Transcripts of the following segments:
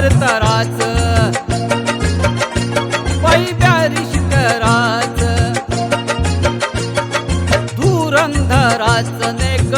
तरतराच बाई कराच धुरंधराच नेक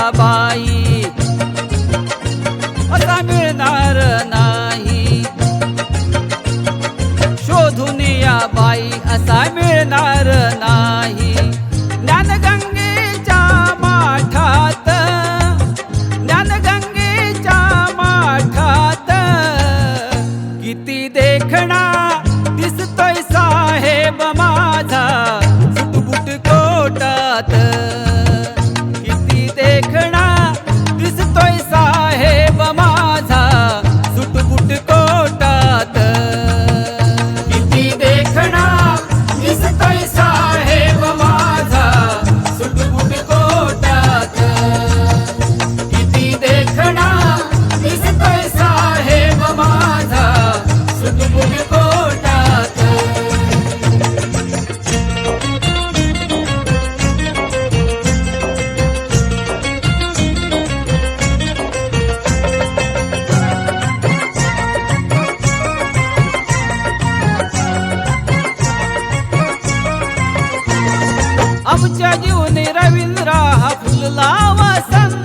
बाई. आता मिळणार नाही. शोधून या बाई असा मिळणार नाही. लागला वसंत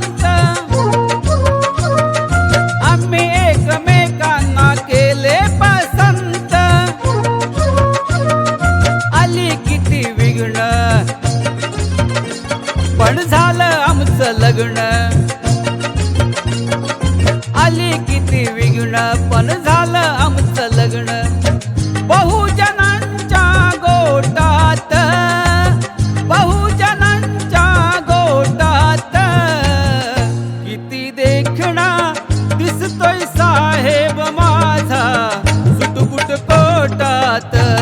காத்த